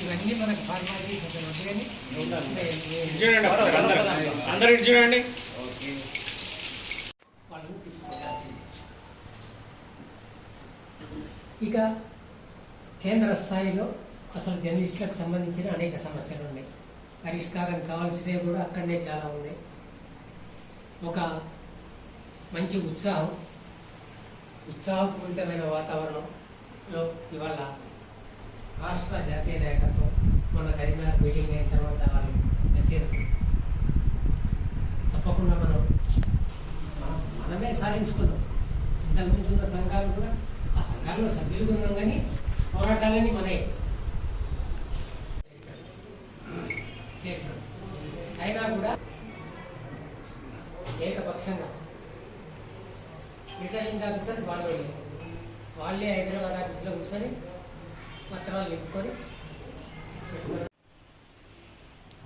ఇవన్నీ మనకు ఫార్మాలిటీ కానీ చూడండి అందరూ. చూడండి వాళ్ళని తీసుకోవాల్సింది ఇక కేంద్ర స్థాయిలో అసలు జర్నలిస్టులకు సంబంధించిన అనేక సమస్యలు ఉన్నాయి. పరిష్కారం కావాల్సినవి కూడా అక్కడనే చాలా ఉన్నాయి. ఒక మంచి ఉత్సాహం ఉత్సాహపూరితమైన వాతావరణంలో ఇవాళ రాష్ట్ర జాతీయ నాయకత్వం మన కరీంనగర్ మీటింగ్ అయిన తర్వాత వాళ్ళు వచ్చారు తప్పకుండా మనం మనం- మనమే సాధించుకున్నాం ఇంతకుముందు ఉన్న సంఘాలు కూడా ఆ సంఘాల్లో సభ్యులు ఉన్నాం కానీ పోరాటాలని మనమే చేసినాం అయినా కూడా ఏకపక్షంగా రిటర్నింగ్ ఆఫీసర్ వాళ్ళు. వాళ్ళే హైదరాబాద్ ఆఫీస్లో కూర్చొని పత్రాలు నింపుకొని.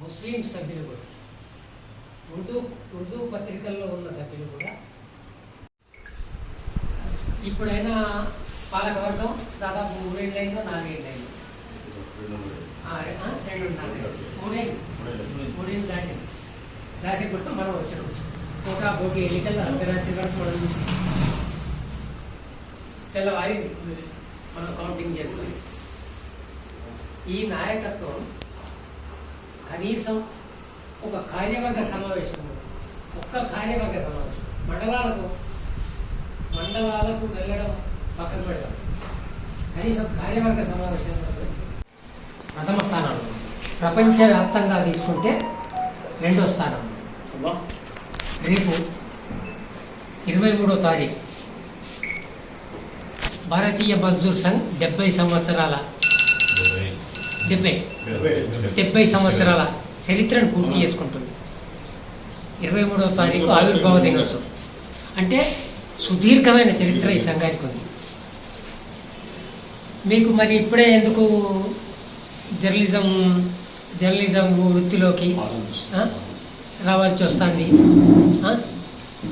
ముస్లిం సభ్యులు కూడా ఉర్దూ ఉర్దూ పత్రికల్లో ఉన్న సభ్యులు కూడా ఇప్పుడైనా పాలకవర్గం దాదాపు మూడేళ్ళు అయిందో నాలుగేళ్ళు అయిందో ఆ, ఆ, రెండు నాలుగు మూడేళ్ళు మూడేళ్ళు దాటి దాటి కొట్టు మనం వచ్చాం. ఒక పోటీ ఎన్నికల అర్ధరాత్రి వరకు మనం తెల్లవారి మనం కౌంటింగ్ చేసుకుని. ఈ నాయకత్వం కనీసం ఒక కార్యవర్గ సమావేశం ఒక్క కార్యవర్గ సమావేశం. మండలాలకు మండలాలకు వెళ్ళడం పక్కన పెడతాం కనీసం కార్యవర్గ సమావేశం ప్రథమ స్థానం ప్రపంచవ్యాప్తంగా తీసుకుంటే రెండో స్థానం. రేపు ఇరవై మూడో తారీఖు భారతీయ మజ్దూర్ సంఘ్ డెబ్బై సంవత్సరాల డెబ్బై. డెబ్బై. సంవత్సరాల చరిత్రను పూర్తి చేసుకుంటుంది. ఇరవై మూడవ తారీఖు ఆవిర్భావ దినోత్సవం. అంటే సుదీర్ఘమైన చరిత్ర ఈ సంఘానికి ఉంది. మీకు మరి ఇప్పుడే ఎందుకు జర్నలిజం జర్నలిజం వృత్తిలోకి రావాల్సి వస్తుంది?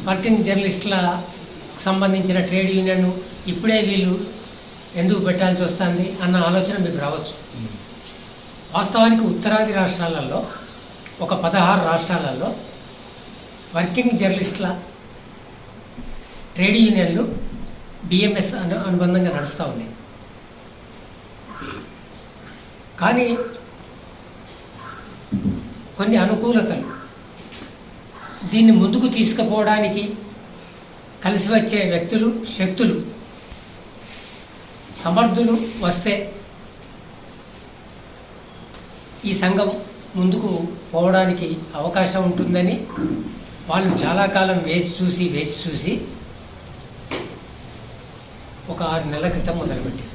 వర్కింగ్ జర్నలిస్టుల సంబంధించిన ట్రేడ్ యూనియన్ ఇప్పుడే వీళ్ళు ఎందుకు పెట్టాల్సి వస్తుంది అన్న ఆలోచన మీకు రావచ్చు. వాస్తవానికి ఉత్తరాది రాష్ట్రాలలో ఒక పదహారు రాష్ట్రాలలో వర్కింగ్ జర్నలిస్టుల ట్రేడ్ యూనియన్లు బిఎంఎస్ అను అనుబంధంగా నడుస్తూ ఉన్నాయి. కానీ కొన్ని అనుకూలతలు. దీన్ని ముందుకు తీసుకుపోవడానికి కలిసి వచ్చే వ్యక్తులు శక్తులు సమర్థులు వస్తే ఈ సంఘం ముందుకు పోవడానికి అవకాశం ఉంటుందని వాళ్ళు చాలా కాలం వేచి చూసి వేచి చూసి ఒక ఆరు నెలల క్రితం మొదలుపెట్టారు.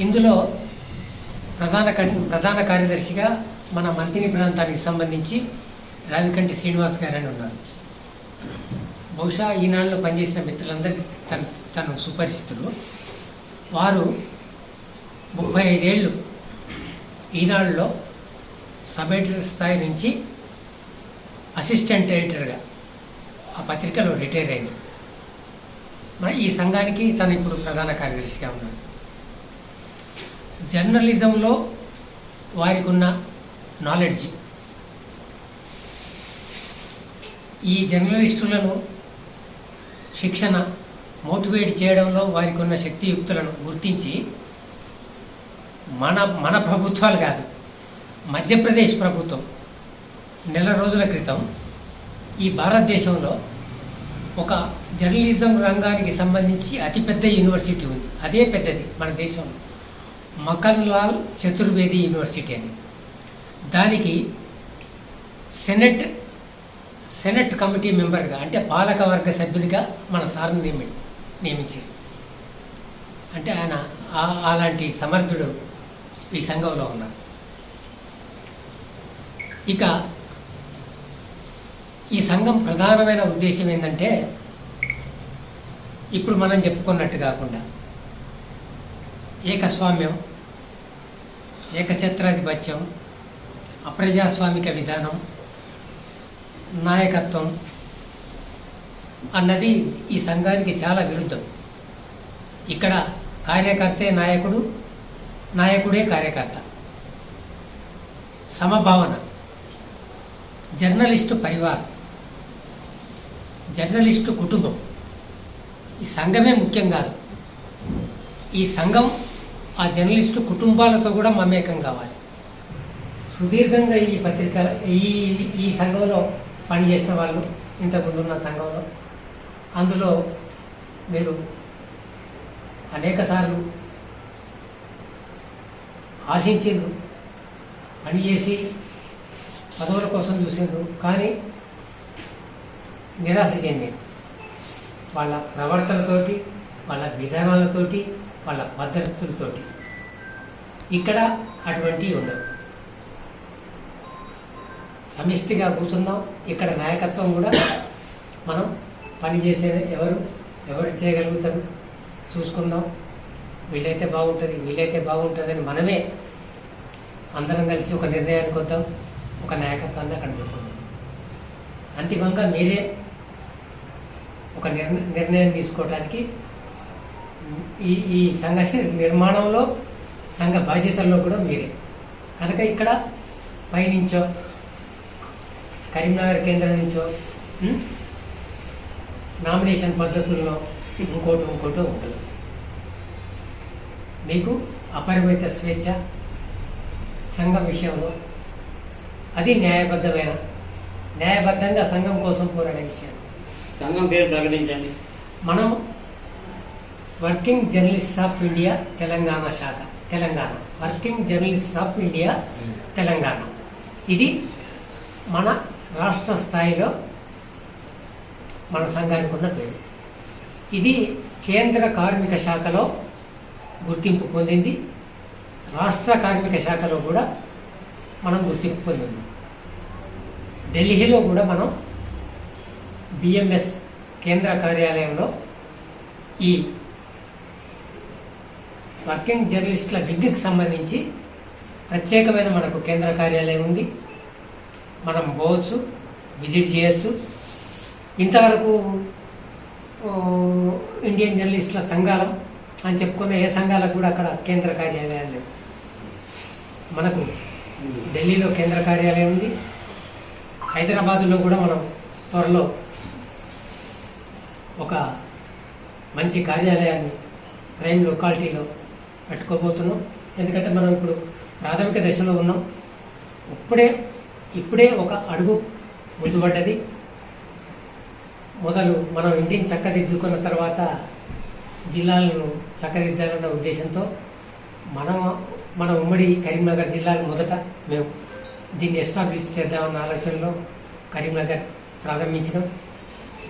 ఇందులో ప్రధాన ప్రధాన కార్యదర్శిగా మన మంత్రి ప్రాంతానికి సంబంధించి రావికంటి శ్రీనివాస్ గారు అని ఉన్నారు. బహుశా ఈనాడులో పనిచేసిన మిత్రులందరికీ తను తను సుపరిచితులు. వారు ముప్పై ఐదేళ్ళు ఈనాడులో సబ్ ఎడిటర్ స్థాయి నుంచి అసిస్టెంట్ ఎడిటర్గా ఆ పత్రికలో రిటైర్ అయింది. మరి ఈ సంఘానికి తను ఇప్పుడు ప్రధాన కార్యదర్శిగా ఉన్నాడు. జర్నలిజంలో వారికి ఉన్న నాలెడ్జ్. ఈ జర్నలిస్టులను శిక్షణ మోటివేట్ చేయడంలో వారికి ఉన్న శక్తియుక్తులను గుర్తించి మన మన ప్రభుత్వాలు కాదు మధ్యప్రదేశ్ ప్రభుత్వం నెల రోజుల క్రితం ఈ భారతదేశంలో ఒక జర్నలిజం రంగానికి సంబంధించి అతిపెద్ద యూనివర్సిటీ ఉంది. అదే పెద్దది మన దేశంలో. మకన్లాల్ చతుర్వేది యూనివర్సిటీ అని. దానికి సెనెట్ సెనెట్ కమిటీ మెంబర్గా అంటే పాలక వర్గ సభ్యునిగా మన సార్ని నియమి నియమించారు. అంటే ఆయన అలాంటి సమర్థుడు ఈ సంఘంలో ఉన్నారు. ఇక ఈ సంఘం ప్రధానమైన ఉద్దేశం ఏంటంటే ఇప్పుడు మనం చెప్పుకున్నట్టు కాకుండా ఏకస్వామ్యం ఏకఛత్రాధిపత్యం అప్రజాస్వామిక విధానం నాయకత్వం అన్నది ఈ సంఘానికి చాలా విరుద్ధం. ఇక్కడ కార్యకర్తే నాయకుడు నాయకుడే కార్యకర్త. సమభావన. జర్నలిస్టు పరివారం. జర్నలిస్టు కుటుంబం. ఈ సంఘమే ముఖ్యం కాదు. ఈ సంఘం ఆ జర్నలిస్టు కుటుంబాలతో కూడా మమేకం కావాలి. సుదీర్ఘంగా ఈ పత్రిక ఈ ఈ సంఘంలో పనిచేసిన వాళ్ళు ఇంతకుముందున్న సంఘంలో. అందులో మీరు అనేకసార్లు ఆశించిండ్రు పనిచేసి పదవుల కోసం చూసిండ్రు కానీ నిరాశ చెందింది వాళ్ళ ప్రవర్తనతోటి వాళ్ళ విధానాలతోటి వాళ్ళ పద్ధతులతోటి ఇక్కడ అటువంటివి ఉండదు సమిష్టిగా కూర్చుందాం. ఇక్కడ నాయకత్వం కూడా మనం పనిచేసే ఎవరు ఎవరు చేయగలుగుతారు చూసుకుందాం. వీలైతే బాగుంటుంది వీలైతే బాగుంటుందని మనమే అందరం కలిసి ఒక నిర్ణయానికి వద్దాం ఒక నాయకత్వాన్ని అక్కడ పెట్టుకుందాం. అంతిమంగా మీరే ఒక నిర్ణ- నిర్ణయం తీసుకోవడానికి ఈ ఈ సంఘ నిర్మాణంలో సంఘ బాధ్యతల్లో కూడా మీరే. కనుక ఇక్కడ పైనుంచో కరీంనగర్ కేంద్రం నుంచో? నామినేషన్ పద్ధతుల్లో ఇంకోటి ఇంకోటి ఉండదు మీకు అపరిమిత స్వేచ్ఛ సంఘం విషయంలో అది న్యాయబద్ధమైన న్యాయబద్ధంగా సంఘం కోసం పోరాడే విషయం. సంఘం పేరు ప్రకటించండి. మనం working journalist of India Telangana శాఖ Telangana. Working journalist of India Telangana. ఇది మన రాష్ట్ర స్థాయిలో మన సంఘానికి ఉన్న పేరు. ఇది కేంద్ర కార్మిక శాఖలో గుర్తింపు పొందింది. రాష్ట్ర కార్మిక శాఖలో కూడా మనం గుర్తింపు పొందింది. ఢిల్లీలో కూడా మనం బిఎంఎస్ కేంద్ర కార్యాలయంలో ఈ వర్కింగ్ జర్నలిస్టుల విద్యకు సంబంధించి ప్రత్యేకమైన మనకు కేంద్ర కార్యాలయం ఉంది. మనం పోవచ్చు విజిట్ చేయొచ్చు. ఇంతవరకు ఇండియన్ జర్నలిస్టుల సంఘాలం అని చెప్పుకున్న ఏ సంఘాలకు కూడా అక్కడ కేంద్ర కార్యాలయాలు లేవు. మనకు ఢిల్లీలో కేంద్ర కార్యాలయం ఉంది. హైదరాబాదులో కూడా మనం త్వరలో ఒక మంచి కార్యాలయాన్ని ప్రైమ్ లొకాలిటీలో పెట్టుకోబోతున్నాం. ఎందుకంటే మనం ఇప్పుడు ప్రాథమిక దశలో ఉన్నాం. ఇప్పుడే ఇప్పుడే ఒక అడుగు ముందుపడ్డది మొదలు మనం ఇంటిని చక్కదిద్దుకున్న తర్వాత జిల్లాలను చక్కదిద్దాలన్న ఉద్దేశంతో మనం మన ఉమ్మడి కరీంనగర్ జిల్లాను మొదట మేము దీన్ని ఎస్టాబ్లిష్ చేద్దామన్న ఆలోచనలో కరీంనగర్ ప్రారంభించినాం.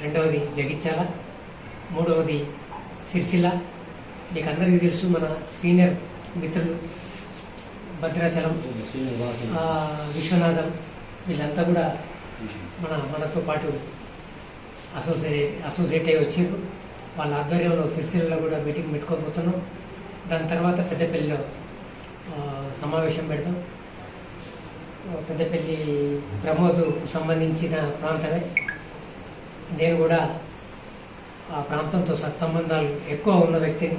రెండవది జగిత్యాల మూడవది సిరిసిల్ల. మీకు అందరికీ తెలుసు మన సీనియర్ మిత్రులు భద్రాచలం విశ్వనాథం. వీళ్ళంతా కూడా మన మనతో పాటు అసోసియేట్ అసోసియేట్ అయ్యి వచ్చారు వాళ్ళ ఆధ్వర్యంలో సిరిసిల్లో కూడా మీటింగ్ పెట్టుకోబోతున్నాం దాని తర్వాత పెద్దపల్లిలో సమావేశం పెడతాం. పెద్దపల్లి ప్రమోద్ సంబంధించిన ప్రాంతమే. నేను కూడా ఆ ప్రాంతంతో సత్సంబంధాలు ఎక్కువ ఉన్న వ్యక్తిని.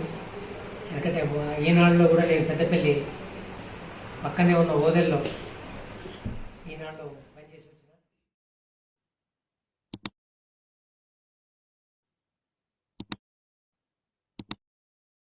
ఎందుకంటే ఈనాడులో కూడా నేను పెద్దపల్లి పక్కనే ఉన్న ఓదెల్లో